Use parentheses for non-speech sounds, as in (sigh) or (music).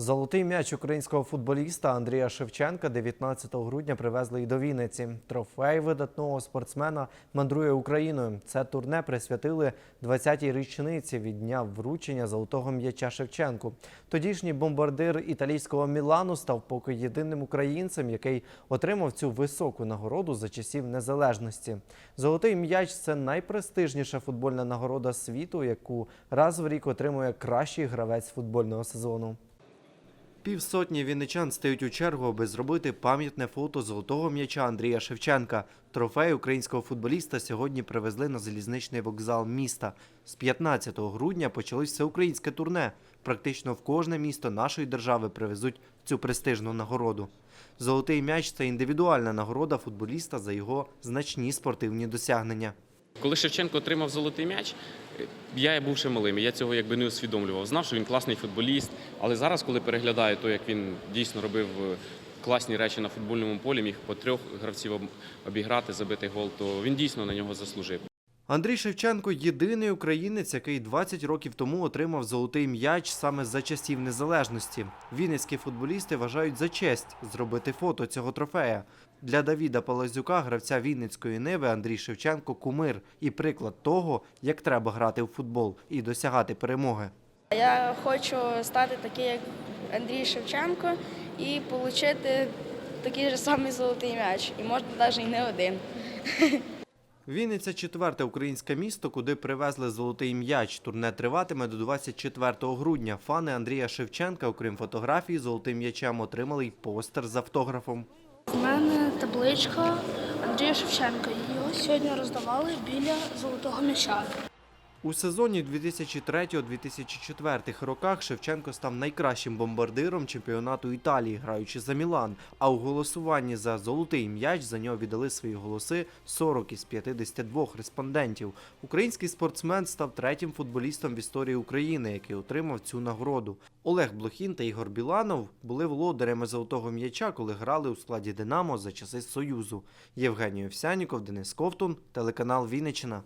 Золотий м'яч українського футболіста Андрія Шевченка 19 грудня привезли і до Вінниці. Трофей видатного спортсмена мандрує Україною. Це турне присвятили 20-й річниці від дня вручення золотого м'яча Шевченку. Тодішній бомбардир італійського Мілану став поки єдиним українцем, який отримав цю високу нагороду за часів незалежності. Золотий м'яч це найпрестижніша футбольна нагорода світу, яку раз в рік отримує кращий гравець футбольного сезону. Півсотні вінничан стають у чергу, аби зробити пам'ятне фото золотого м'яча Андрія Шевченка. Трофей українського футболіста сьогодні привезли на залізничний вокзал міста. З 15 грудня почалось всеукраїнське турне. Практично в кожне місто нашої держави привезуть цю престижну нагороду. Золотий м'яч це індивідуальна нагорода футболіста за його значні спортивні досягнення. Коли Шевченко отримав золотий м'яч, е, я був ще малим, я цього якби не усвідомлював. Знав, що він класний футболіст, але зараз, коли переглядаю то, як він дійсно робив е, класні речі на футбольному полі, міг по трьох гравців обіграти, забити гол, то він дійсно на нього заслужив. Андрій Шевченко єдиний українець, який 20 років тому отримав золотий м'яч саме за часів незалежності. Вінницькі футболісти вважають за честь зробити фото цього трофея. Для Давіда Палазюка, гравця Вінницької Ниви, Андрій Шевченко кумир і приклад того, як треба грати в футбол і досягати перемоги. Я хочу стати такий, як Андрій Шевченко, і отримати такий же самий золотий м'яч. І можна навіть і не один. (laughs) Вінниця четверте українське місто, куди привезли золотий м'яч. Турне триватиме до 24 грудня. Фани Андрія Шевченка, окрім фотографії, золотим м'ячем отримали й постер з автографом. У мене табличка Андрія Шевченка. Його сьогодні роздавали біля золотого м'яча. У сезоні 2003-2004 роках Шевченко став найкращим бомбардиром чемпіонату Італії, граючи за Мілан. А у голосуванні за золотий м'яч за нього віддали свої голоси 40 із 52 респондентів. Український спортсмен став третім футболістом в історії України, який отримав цю нагороду. Олег Блохін та Ігор Біланов були володарями золотого м'яча, коли грали у складі Динамо за часи Союзу. Євгеній Овсяніков, Денис Ковтун, телеканал Вінниччина.